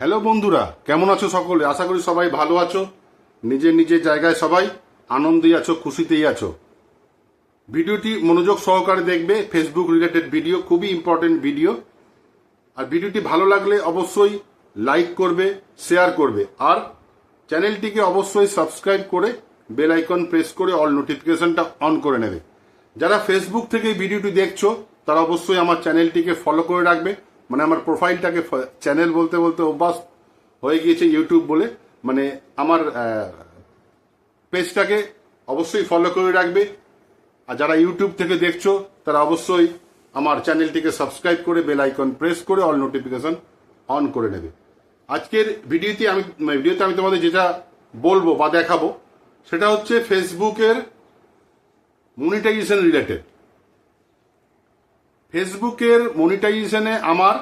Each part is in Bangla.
হ্যালো বন্ধুরা, কেমন আছো সকলে? আশা করি সবাই ভালো আছো। নিজের নিজের জায়গায় সবাই আনন্দেই আছো, খুশিতেই আছো। ভিডিওটি মনোযোগ সহকারে দেখবে ফেসবুক রিলেটেড ভিডিও খুবই ইম্পর্টেন্ট ভিডিও আর ভিডিওটি ভালো লাগলে অবশ্যই লাইক করবে শেয়ার করবে। আর চ্যানেলটিকে অবশ্যই সাবস্ক্রাইব করে বেল আইকন প্রেস করে অল নোটিফিকেশনটা অন করে নেবে। যারা ফেসবুক থেকে ভিডিওটি দেখছ, তারা অবশ্যই আমার চ্যানেলটিকে ফলো করে রাখবে। মানে আমার প্রোফাইলটাকে চ্যানেল বলতে বলতে অভ্যাস হয়ে গিয়েছে ইউটিউব বলে। মানে আমার পেজটাকে অবশ্যই ফলো করে রাখবে। আর যারা ইউটিউব থেকে দেখছ, তারা অবশ্যই আমার চ্যানেলটিকে সাবস্ক্রাইব করে বেল আইকন প্রেস করে অল নোটিফিকেশন অন করে নেবে। আজকের ভিডিওতে আমি ভিডিওতে আমি তোমাদের যেটা বলব বা দেখাবো, সেটা হচ্ছে ফেসবুকের মনিটাইজেশন রিলেটেড ফেসবুকের মনিটাইজেশনে আমার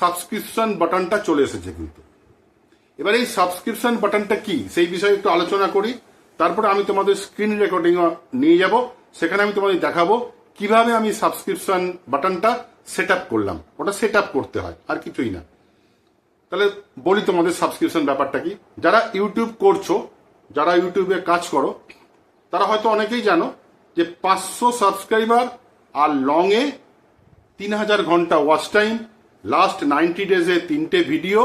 সাবস্ক্রিপশন বাটনটা চলে এসেছে কিন্তু। এবার এই সাবস্ক্রিপশন বাটনটা কি? সেই বিষয়ে একটু আলোচনা করি। তারপরে আমি তোমাদের স্ক্রিন রেকর্ডিং নিয়ে যাব। সেখানে আমি তোমাদের দেখাবো কীভাবে আমি সাবস্ক্রিপশন বাটনটা সেট করলাম। ওটা সেট করতে হয়, আর কিছুই না। তাহলে বলি তোমাদের সাবস্ক্রিপশন ব্যাপারটা কি? যারা ইউটিউব করছ, যারা ইউটিউবে কাজ করো, তারা হয়তো অনেকেই জানো যে পাঁচশো সাবস্ক্রাইবার আর লংয়ে তিন হাজার ঘণ্টা ওয়াচ টাইম লাস্ট নাইনটি ডেজে তিনটে ভিডিও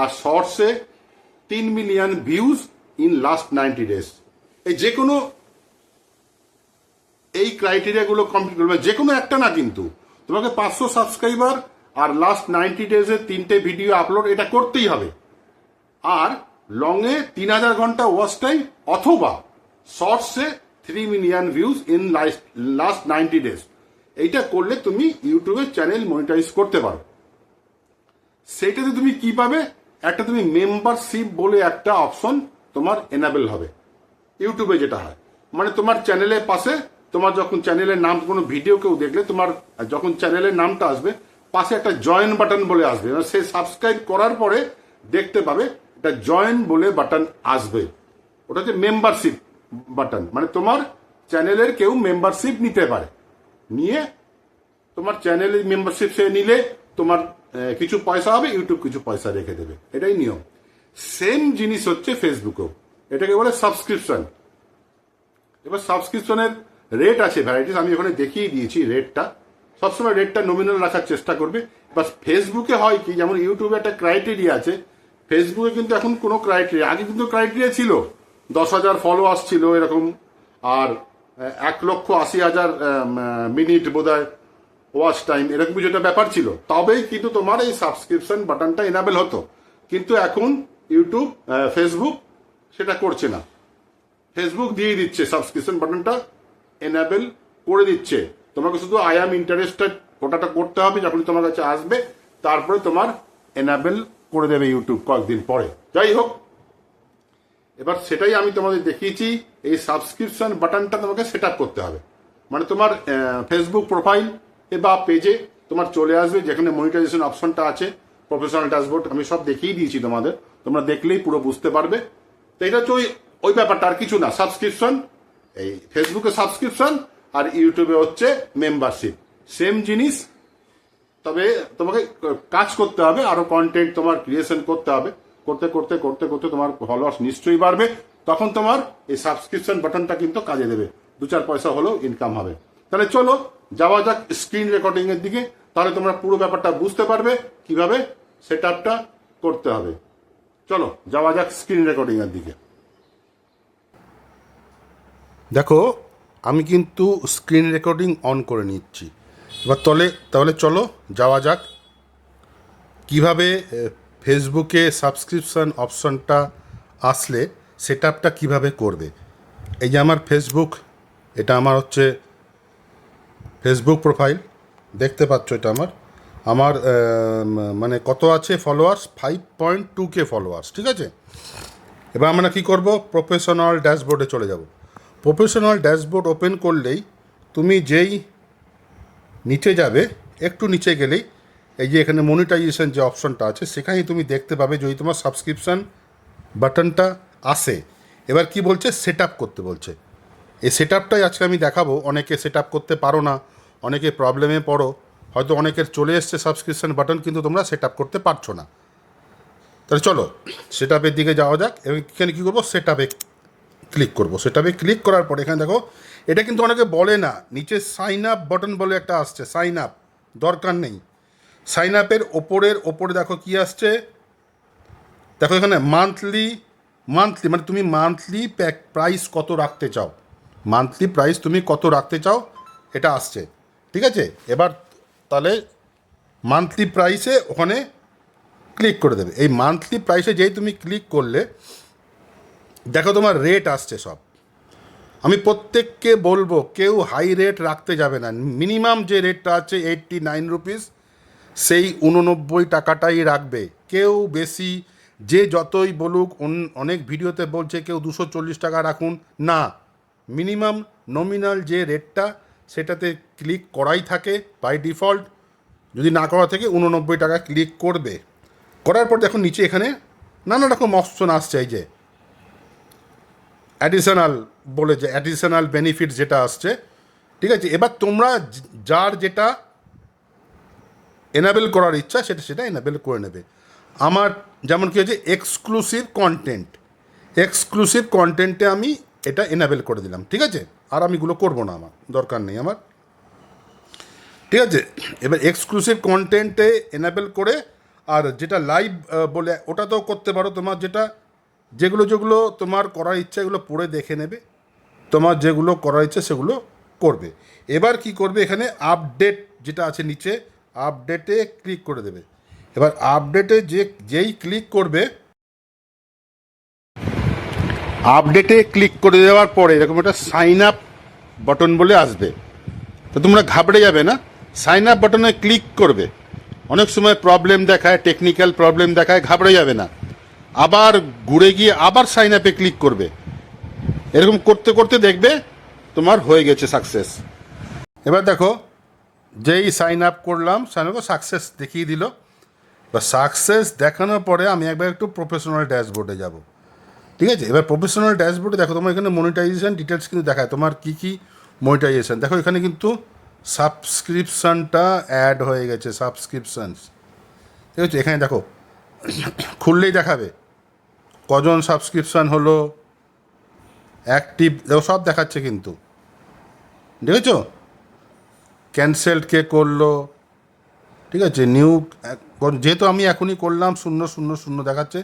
আর শর্টসে তিন million views in last ninety days এই যে কোনো এই ক্রাইটেরিয়াগুলো কমপ্লিট করবে, যে কোনো একটা না কিন্তু। তোমাকে পাঁচশো সাবস্ক্রাইবার আর লাস্ট নাইনটি ডেজে তিনটে ভিডিও আপলোড এটা করতেই হবে। আর লংয়ে তিন হাজার ঘণ্টা ওয়াচ টাইম অথবা শর্টসে three million views in last ninety days এইটা করলে তুমি ইউটিউবে চ্যানেল মনিটাইজ করতে পারো। সেইটাতে তুমি কি পাবে? একটা তুমি মেম্বারশিপ বলে একটা অপশন তোমার এনাবেল হবে। ইউটিউবে যেটা হয়। মানে তোমার চ্যানেলের পাশে, তোমার যখন চ্যানেলের নাম, কোনো ভিডিও কেউ দেখলে তোমার, যখন চ্যানেলের নামটা আসবে, পাশে একটা জয়েন বাটন বলে আসবে। সে সাবস্ক্রাইব করার পরে দেখতে পাবে একটা জয়েন বলে বাটন আসবে। ওটা হচ্ছে মেম্বারশিপ বাটন মানে তোমার চ্যানেলের কেউ মেম্বারশিপ নিতে পারে। নিয়ে তোমার চ্যানেলের মেম্বারশিপ সে নিলে তোমার কিছু পয়সা হবে ইউটিউব কিছু পয়সা রেখে দেবে। এটাই নিয়ম। সেম জিনিস হচ্ছে ফেসবুকেও এটাকে বলে সাবস্ক্রিপশন এবার সাবস্ক্রিপশনের রেট আছে ভ্যারাইটিস আমি ওখানে দেখিয়ে দিয়েছি রেটটা সবসময় রেটটা নমিনাল রাখার চেষ্টা করবে। এবার ফেসবুকে হয় কি, যেমন ইউটিউবে একটা ক্রাইটেরিয়া আছে। ফেসবুকে কিন্তু এখন কোনো ক্রাইটেরিয়া আগে কিন্তু ক্রাইটেরিয়া ছিল। দশ হাজার ফলোয়ার্স ছিল এরকম, আর এক লক্ষ আশি হাজার মিনিট বোধহয়। ওয়াচ টাইম এরকম কিছু একটা ব্যাপার ছিল। তবেই কিন্তু তোমার এই সাবস্ক্রিপশন বাটনটা এনাবেল হতো। কিন্তু এখন ইউটিউব ফেসবুক সেটা করছে না। ফেসবুক দিয়ে দিচ্ছে সাবস্ক্রিপশন বাটনটা এনাবেল করে দিচ্ছে। তোমাকে শুধু আই অ্যাম ইন্টারেস্টেড ওটাটা করতে হবে যখন তোমার কাছে আসবে, তারপরে তোমার এনাবেল করে দেবে ইউটিউব কয়েকদিন পরে। যাই হোক, এবার সেটাই আমি তোমাদের দেখিয়েছি, এই সাবস্ক্রিপশন বাটনটা তোমাকে সেট করতে হবে। মানে তোমার ফেসবুক প্রোফাইল বা পেজে তোমার চলে আসবে, যেখানে মনিটাইজেশন অপশনটা আছে প্রফেশনাল ড্যাশবোর্ড আমি সব দেখিয়ে দিয়েছি তোমাদের। তোমরা দেখলেই পুরো বুঝতে পারবে। তো এটা তো ওই ব্যাপারটা আর কিছু না সাবস্ক্রিপশন এই ফেসবুকে সাবস্ক্রিপশন আর ইউটিউবে হচ্ছে মেম্বারশিপ সেম জিনিস, তবে তোমাকে কাজ করতে হবে, আরও কন্টেন্ট তোমার ক্রিয়েশন করতে হবে। করতে করতে করতে করতে তোমার ফলোয়ার্স নিশ্চয়ই বাড়বে, তখন তোমার এই সাবস্ক্রিপশন বাটনটা কিন্তু কাজে দেবে। দু চার পয়সা হলেও ইনকাম হবে। তাহলে চলো, যাওয়া যাক স্ক্রিন রেকর্ডিং এর দিকে, তাহলে তোমরা পুরো ব্যাপারটা বুঝতে পারবে কীভাবে সেট আপটা করতে হবে। চলো, যাওয়া যাক স্ক্রিন রেকর্ডিং এর দিকে। দেখো, আমি কিন্তু স্ক্রিন রেকর্ডিং অন করে নিচ্ছি। এবার তলে, তাহলে চলো, যাওয়া যাক কীভাবে ফেসবুকে সাবস্ক্রিপশন অপশনটা আসলে সেট আপটা কীভাবে করবে। এই যে আমার ফেসবুক এটা আমার হচ্ছে ফেসবুক প্রোফাইল দেখতে পাচ্ছ এটা আমার। আমার মানে কত আছে followers five point two K followers ঠিক আছে? এবার আমরা কি করব? প্রফেশনাল ড্যাশবোর্ডে চলে যাব। প্রফেশনাল ড্যাশবোর্ড ওপেন করলেই তুমি যেই নিচে যাবে, একটু নিচে গেলেই এই যে এখানে মনিটাইজেশন যে অপশনটা আছে, সেখানেই তুমি দেখতে পাবে যদি তোমার সাবস্ক্রিপশন বাটনটা আসে এবার কি বলছে? সেট করতে বলছে। এই সেট আপটাই আজকে আমি দেখাবো। অনেকে সেট আপ করতে পারো না, অনেকে প্রবলেমে পড়ো, হয়তো অনেকের চলে এসছে সাবস্ক্রিপশন বাটন কিন্তু তোমরা সেট আপ করতে পারছ না। তাহলে চলো সেট আপের দিকে যাওয়া যাক, এবং এখানে কী করব? সেট আপে ক্লিক করব। সেট আপে ক্লিক করার পর এখানে দেখো, এটা কিন্তু অনেকে বলে না, নিচে সাইন আপ বাটন বলে একটা আসছে সাইন আপ দরকার নেই। সাইন আপের ওপরের, ওপরে দেখো কি আসছে? দেখো এখানে মান্থলি মান্থলি মানে তুমি মান্থলি প্যাক প্রাইস কত রাখতে চাও? মান্থলি প্রাইস তুমি কত রাখতে চাও, এটা আসছে। ঠিক আছে? এবার তাহলে মান্থলি প্রাইসে ওখানে ক্লিক করে দেবে। এই মান্থলি প্রাইসে যেই তুমি ক্লিক করলে, দেখো তোমার রেট আসছে সব। আমি প্রত্যেককে বলব, কেউ হাই রেট রাখতে যাবে না। মিনিমাম যে রেটটা আছে এইটটি নাইন রুপিস সেই উননব্বই টাকাটাই রাখবে। কেউ বেশি, যে যতই বলুক, অন- অনেক ভিডিওতে বলছে, কেউ দুশো চল্লিশ টাকা রাখুন। না। মিনিমাম নমিনাল যে রেটটা সেটাতে ক্লিক করাই থাকে বাই ডিফল্ট যদি না করা থেকে, উননব্বই টাকা ক্লিক করবে। করার পর দেখুন নিচে এখানে নানা রকম অপশন আসছে, এই যে অ্যাডিশনাল বলে যে অ্যাডিশনাল বেনিফিট যেটা আসছে, ঠিক আছে? এবার তোমরা যার যেটা এনাবেল করার ইচ্ছা, সেটা সেটা এনাবেল করে নেবে। আমার যেমন কি হয়েছে এক্সক্লুসিভ কন্টেন্ট এক্সক্লুসিভ কন্টেন্টে আমি এটা এনাবেল করে দিলাম, ঠিক আছে? আর আমি এগুলো করব না আমার, দরকার নেই আমার। ঠিক আছে? এবার এক্সক্লুসিভ কন্টেন্টে এনাবেল করে, আর যেটা লাইভ বলে, ওটাতেও করতে পারো তোমার যেটা, যেগুলো যেগুলো তোমার করার ইচ্ছা, এগুলো পড়ে দেখে নেবে। তোমার যেগুলো করার ইচ্ছা, সেগুলো করবে। এবার কি করবে? এখানে আপডেট যেটা আছে নিচে আপডেটে ক্লিক করে দেবে। এবার আপডেটে যে, যেই ক্লিক করবে আপডেটে ক্লিক করে দেওয়ার পরে এরকম একটা সাইন আপ বটন বলে আসবে। তো তোমরা ঘাবড়ে যাবে না। সাইন আপ বাটনে ক্লিক করবে। অনেক সময় প্রবলেম দেখায় টেকনিক্যাল প্রবলেম দেখায়, ঘাবড়ে যাবে না। আবার ঘুরে গিয়ে আবার সাইন আপে ক্লিক করবে। এরকম করতে করতে দেখবে তোমার হয়ে গেছে সাকসেস এবার দেখো, যেই সাইন আপ করলাম সাইন আপ সাকসেস দেখিয়ে দিল। বা সাকসেস দেখানোর পরে আমি একবার একটু প্রফেশনাল ড্যাশবোর্ডে যাব। ঠিক আছে? এবার প্রফেশনাল ড্যাশবোর্ডে দেখো, তোমার এখানে মনিটাইজেশন ডিটেলস কিন্তু দেখায়। তোমার কী কী মনিটাইজেশন দেখো, এখানে কিন্তু সাবস্ক্রিপশনটা অ্যাড হয়ে গেছে সাবস্ক্রিপশনস ঠিক আছে? এখানে দেখো, খুললেই দেখাবে। কজন সাবস্ক্রিপশন হলো? অ্যাক্টিভ দেখো, সব দেখাচ্ছে কিন্তু। দেখেছ? ক্যান্সেলড কে করল? ঠিক আছে? নিউ যেহেতু আমি এখনই করলাম, শূন্য শূন্য শূন্য দেখাচ্ছে।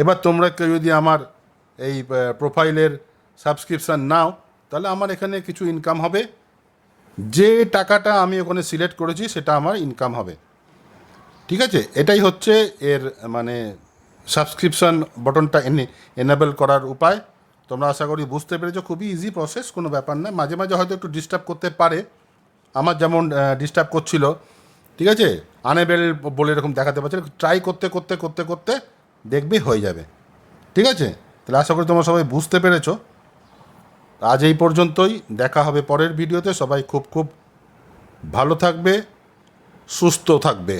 এবার তোমরা কেউ যদি আমার এই প্রোফাইলের সাবস্ক্রিপশান নাও, তাহলে আমার এখানে কিছু ইনকাম হবে। যে টাকাটা আমি ওখানে সিলেক্ট করেছি, সেটা আমার ইনকাম হবে। ঠিক আছে? এটাই হচ্ছে এর মানে সাবস্ক্রিপশন বটনটা এনে এনেবল করার উপায়। তোমরা আশা করি বুঝতে পেরেছ, খুবই ইজি প্রসেস কোনো ব্যাপার না। মাঝে মাঝে হয়তো একটু ডিস্টার্ব করতে পারে। আমার যেমন ডিস্টার্ব করছিল, ঠিক আছে? আনেবেল বলে এরকম দেখাতে পারছে ট্রাই করতে করতে করতে করতে দেখবে হয়ে যাবে। ঠিক আছে? তাহলে আশা করি তোমরা সবাই বুঝতে পেরেছ। আজ এই পর্যন্তই, দেখা হবে পরের ভিডিওতে। সবাই খুব খুব ভালো থাকবে, সুস্থ থাকবে।